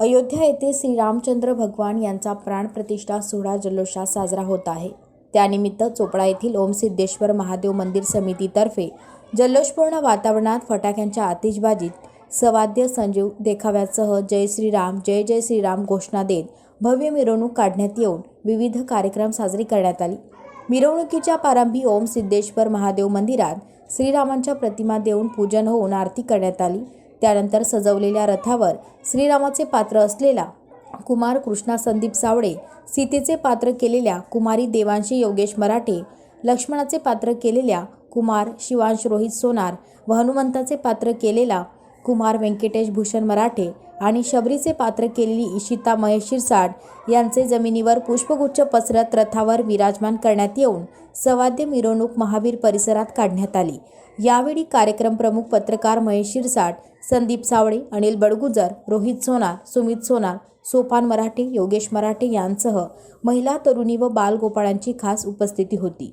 अयोध्या येथे श्रीरामचंद्र भगवान यांचा प्राणप्रतिष्ठा सोहळा जल्लोषात साजरा होत आहे. त्यानिमित्त चोपडा येथील ओम सिद्धेश्वर महादेव मंदिर समितीतर्फे जल्लोषपूर्ण वातावरणात फटाक्यांच्या आतिषबाजीत सवाद्य संजीव देखाव्यासह जय श्रीराम जय जय श्रीराम घोषणा देत भव्य मिरवणूक काढण्यात येऊन विविध कार्यक्रम साजरी करण्यात आली. मिरवणुकीच्या प्रारंभी ओम सिद्धेश्वर महादेव मंदिरात श्रीरामांच्या प्रतिमा देऊन पूजन होऊन आरती करण्यात आली. त्यानंतर सजवलेल्या रथावर श्रीरामाचे पात्र असलेला कुमार कृष्णा संदीप सावळे सीतेचे पात्र केलेल्या कुमारी देवांशी योगेश मराठे लक्ष्मणाचे पात्र केलेल्या कुमार शिवांश रोहित सोनार व हनुमंताचे पात्र केलेला कुमार व्यंकटेश भूषण मराठे आणि शबरीचे पात्र केलेली इशिता महेश शिरसाट यांचे जमिनीवर पुष्पगुच्छ पसरत रथावर विराजमान करण्यात येऊन सवाद्य मिरवणूक महावीर परिसरात काढण्यात आली. यावेळी कार्यक्रम प्रमुख पत्रकार महेश शिरसाट संदीप सावळे अनिल बडगुजर रोहित सोनार सुमित सोनार सोपान मराठे योगेश मराठे यांसह महिला तरुणी व बालगोपाळांची खास उपस्थिती होती.